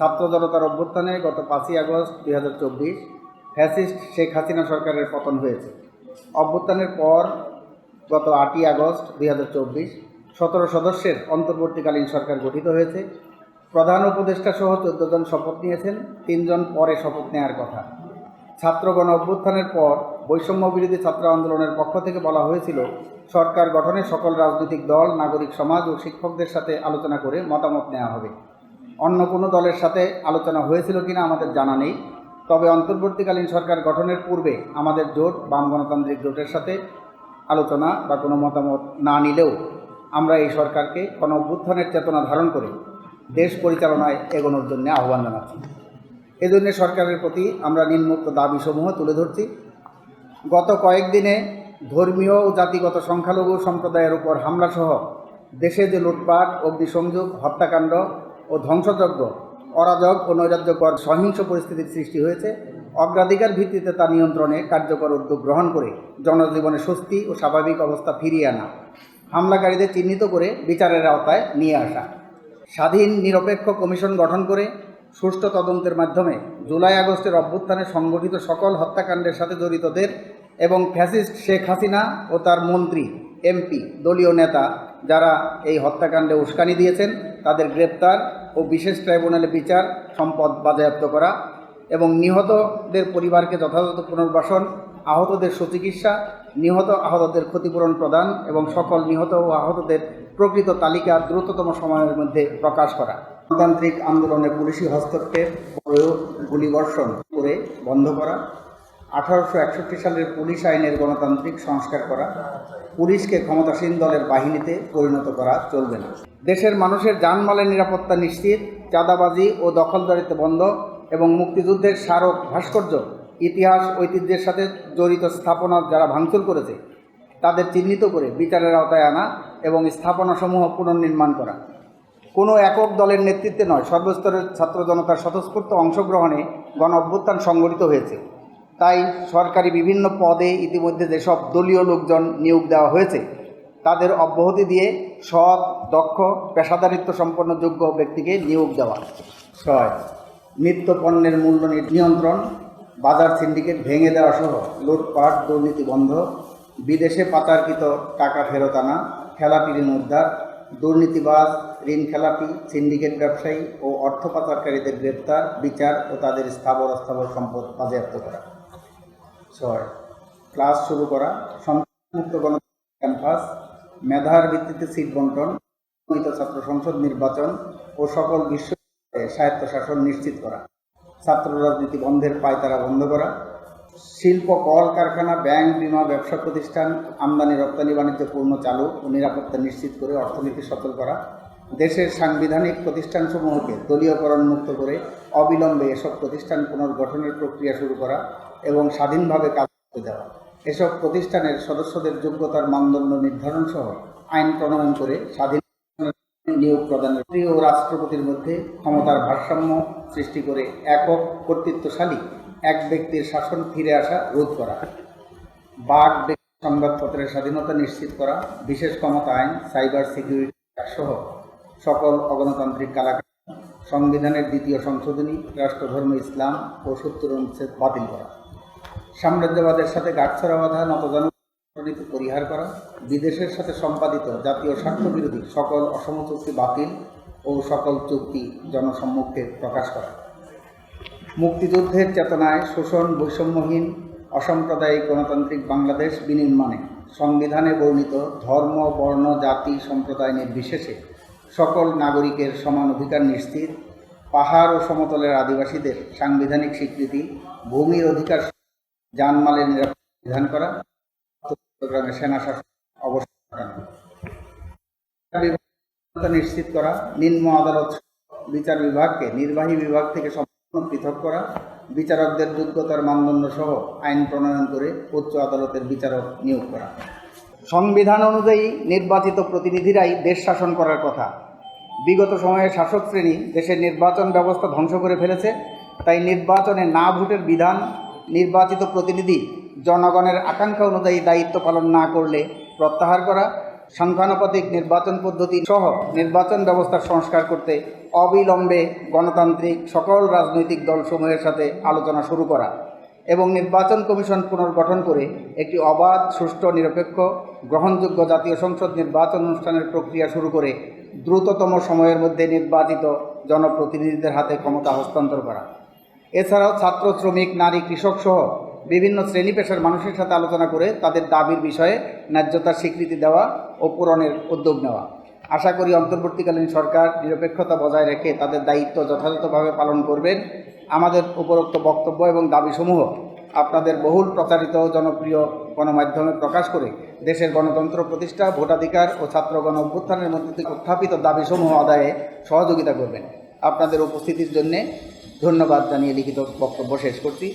ছাত্র জনতার অভ্যুত্থানে গত পাঁচই আগস্ট দুই হাজার চব্বিশ ফ্যাসিস্ট শেখ হাসিনা সরকারের পতন হয়েছে। অভ্যুত্থানের পর গত আটই আগস্ট দুই হাজার চব্বিশ সতেরো সদস্যের অন্তর্বর্তীকালীন সরকার গঠিত হয়েছে। প্রধান উপদেষ্টা সহ চোদ্দ জন শপথ নিয়েছেন, তিনজন পরে শপথ নেওয়ার কথা। ছাত্রগণ অভ্যুত্থানের পর বৈষম্য বিরোধী ছাত্র আন্দোলনের পক্ষ থেকে বলা হয়েছিল, সরকার গঠনে সকল রাজনৈতিক দল, নাগরিক সমাজ ও শিক্ষকদের সাথে আলোচনা করে মতামত নেওয়া হবে। অন্য কোনো দলের সাথে আলোচনা হয়েছিল কিনা আমাদের জানা নেই। তবে অন্তর্বর্তীকালীন সরকার গঠনের পূর্বে আমাদের জোট, বাম গণতান্ত্রিক জোটের সাথে আলোচনা বা কোনো মতামত না নিলেও আমরা এই সরকারকে কোনো অভ্যুত্থানের চেতনা ধারণ করে দেশ পরিচালনায় এগোনোর জন্য আহ্বান জানাচ্ছি। এজন্য সরকারের প্রতি আমরা নিম্নোক্ত দাবিসমূহ তুলে ধরছি। গত কয়েকদিনে ধর্মীয় ও জাতিগত সংখ্যালঘু সম্প্রদায়ের উপর হামলাসহ দেশে যে লুটপাট, অগ্নিসংযোগ, হত্যাকাণ্ড ও ধ্বংসযজ্ঞ, অরাজক ও নৈরাজ্যকর সহিংস পরিস্থিতির সৃষ্টি হয়েছে। অগ্রাধিকার ভিত্তিতে তা নিয়ন্ত্রণে কার্যকর উদ্যোগ গ্রহণ করে জনজীবনে স্বস্তি ও স্বাভাবিক অবস্থা ফিরিয়ে আনা, হামলাকারীদের চিহ্নিত করে বিচারের আওতায় নিয়ে আসা। স্বাধীন, নিরপেক্ষ কমিশন গঠন করে সুষ্ঠু তদন্তের মাধ্যমে জুলাই আগস্টের অভ্যুত্থানে সংগঠিত সকল হত্যাকাণ্ডের সাথে জড়িতদের এবং ফ্যাসিস্ট শেখ হাসিনা ও তার মন্ত্রী, এমপি, দলীয় নেতা যারা এই হত্যাকাণ্ডে উস্কানি দিয়েছেন, তাদের গ্রেপ্তার ও বিশেষ ট্রাইব্যুনালে বিচার, সম্পদ বাজেয়াপ্ত করা এবং নিহতদের পরিবারকে যথাযথ পুনর্বাসন, আহতদের সুচিকিৎসা, নিহত আহতদের ক্ষতিপূরণ প্রদান এবং সকল নিহত ও আহতদের প্রকৃত তালিকা দ্রুততম সময়ের মধ্যে প্রকাশ করা। গণতান্ত্রিক আন্দোলনে পুলিশি হস্তক্ষেপ প্রয়োগ গুলিবর্ষণ করে বন্ধ করা। আঠারোশো একষট্টি সালের পুলিশ আইনের গণতান্ত্রিক সংস্কার করা। পুলিশকে ক্ষমতাসীন দলের বাহিনীতে পরিণত করা চলবে না। দেশের মানুষের জানমালের নিরাপত্তা নিশ্চিত, চাঁদাবাজি ও দখলদারিত্ব বন্ধ এবং মুক্তিযুদ্ধের স্মারক ভাস্কর্য, ইতিহাস, ঐতিহ্যের সাথে জড়িত স্থাপনা যারা ভাঙচুর করেছে, তাদের চিহ্নিত করে বিচারের আওতায় আনা এবং স্থাপনাসমূহ পুনর্নির্মাণ করা। কোনো একক দলের নেতৃত্বে নয়, সর্বস্তরের ছাত্র জনতার স্বতঃস্ফূর্ত অংশগ্রহণে গণ অভ্যুত্থান সংগঠিত হয়েছে। তাই সরকারি বিভিন্ন পদে ইতিমধ্যে যেসব দলীয় লোকজন নিয়োগ দেওয়া হয়েছে তাদের অব্যাহতি দিয়ে সৎ, দক্ষ পেশাদারিত্ব সম্পন্ন যোগ্য ব্যক্তিকে নিয়োগ দেওয়া। ছয় নিত্য পণ্যের মূল্য নিয়ন্ত্রণ, বাজার সিন্ডিকেট ভেঙে দেওয়া সহ লুটপাট, দুর্নীতি বন্ধ, বিদেশে পাচারকৃত টাকা ফেরত আনা খেলাপি ঋণ উদ্ধার, দুর্নীতিবাজ, ঋণ খেলাপি, সিন্ডিকেট ব্যবসায়ী ও অর্থ পাচারকারীদের গ্রেপ্তার, বিচার ও তাদের স্থাবর অস্থাবর সম্পদ বাজেয়াপ্ত করা। ছয়, ক্লাস শুরু করা গণ ক্যাম্পাস মেধার ভিত্তিতে সিট বন্টন নিয়মিত ছাত্র সংসদ নির্বাচন ও সকল বিশ্ববিদ্যালয়ে স্বায়ত্তশাসন নিশ্চিত করা, ছাত্র রাজনীতি বন্ধের পায়তারা বন্ধ করা, শিল্প কল কারখানা ব্যাংক, বিমা, ব্যবসা প্রতিষ্ঠান, আমদানি, রপ্তানি, বাণিজ্য পূর্ণ চালু ও নিরাপত্তা নিশ্চিত করে অর্থনীতি সচল করা, দেশের সাংবিধানিক প্রতিষ্ঠানসমূহকে দলীয়করণ মুক্ত করে অবিলম্বে এসব প্রতিষ্ঠান পুনর্গঠনের প্রক্রিয়া শুরু করা এবং স্বাধীনভাবে কাজ করতে দেওয়া। এসব প্রতিষ্ঠানের সদস্যদের যোগ্যতার মানদণ্ড নির্ধারণ সহ আইন প্রণয়ন করে স্বাধীন নিয়োগ প্রদানের ও রাষ্ট্রপতির মধ্যে ক্ষমতার ভারসাম্য সৃষ্টি করে একক কর্তৃত্বশালী এক ব্যক্তির শাসন ফিরে আসা রোধ করা। বাক সংবাদপত্রের স্বাধীনতা নিশ্চিত করা, বিশেষ ক্ষমতা আইন, সাইবার সিকিউরিটি সহ সকল অগণতান্ত্রিক কালাকার, সংবিধানের দ্বিতীয় সংশোধনী, রাষ্ট্রধর্ম, ইসলাম ও সত্তর অনুচ্ছেদ বাতিল করা। সাম্রাজ্যবাদের সাথে গাঁটছড়া বাঁধা নতজন নীতি পরিহার করা, বিদেশের সাথে সম্পাদিত জাতীয় স্বার্থ বিরোধী সকল অসম চুক্তি বাতিল ও সকল চুক্তি জনসম্মুখে প্রকাশ করা। মুক্তিযুদ্ধের চেতনায় শোষণ, বৈষম্যহীন, অসাম্প্রদায়িক গণতান্ত্রিক বাংলাদেশ বিনির্মাণে সংবিধানে বর্ণিত ধর্ম, বর্ণ, জাতি, সম্প্রদায় নির্বিশেষে সকল নাগরিকের সমান অধিকার নিশ্চিত। পাহাড় ও সমতলের আদিবাসীদের সাংবিধানিক স্বীকৃতি, ভূমির অধিকার জানমালের নিরাপত্তা বিধান করা চট্টগ্রামে সেনা শাসন ঘটানো নিশ্চিত করা, নিম্ন আদালত বিচার বিভাগকে নির্বাহী বিভাগ থেকে সম্পূর্ণ পৃথক করা, বিচারকদের যোগ্যতার মানদণ্ড সহ আইন প্রণয়ন করে উচ্চ আদালতের বিচারক নিয়োগ করা। সংবিধান অনুযায়ী নির্বাচিত প্রতিনিধিরাই দেশ শাসন করার কথা। বিগত সময়ে শাসক শ্রেণি দেশের নির্বাচন ব্যবস্থা ধ্বংস করে ফেলেছে, তাই নির্বাচনে না ভোটের বিধান নির্বাচিত প্রতিনিধি জনগণের আকাঙ্ক্ষা অনুযায়ী দায়িত্ব পালন না করলে প্রত্যাহার করা, সংখ্যানুপাতিক নির্বাচন পদ্ধতি সহ নির্বাচন ব্যবস্থার সংস্কার করতে অবিলম্বে গণতান্ত্রিক সকল রাজনৈতিক দলসমূহের সাথে আলোচনা শুরু করা এবং নির্বাচন কমিশন পুনর্গঠন করে একটি অবাধ, সুষ্ঠু, নিরপেক্ষ, গ্রহণযোগ্য জাতীয় সংসদ নির্বাচন অনুষ্ঠানের প্রক্রিয়া শুরু করে দ্রুততম সময়ের মধ্যে নির্বাচিত জনপ্রতিনিধিদের হাতে ক্ষমতা হস্তান্তর করা। এছাড়াও ছাত্র, শ্রমিক, নারী, কৃষক সহ বিভিন্ন শ্রেণি পেশার মানুষের সাথে আলোচনা করে তাদের দাবির বিষয়ে ন্যায্যতার স্বীকৃতি দেওয়া ও পূরণের উদ্যোগ নেওয়া। আশা করি অন্তর্বর্তীকালীন সরকার নিরপেক্ষতা বজায় রেখে তাদের দায়িত্ব যথাযথভাবে পালন করবেন। আমাদের উপরোক্ত বক্তব্য এবং দাবিসমূহ আপনাদের বহুল প্রচারিত জনপ্রিয় গণমাধ্যমে প্রকাশ করে দেশের গণতন্ত্র প্রতিষ্ঠা, ভোটাধিকার ও ছাত্র গণ অভ্যুত্থানের মধ্যে উত্থাপিত দাবিসমূহ আদায়ে সহযোগিতা করবেন। আপনাদের উপস্থিতির জন্যে ধন্যবাদ জানিয়ে লিখিত বক্তব্য শেষ করছি।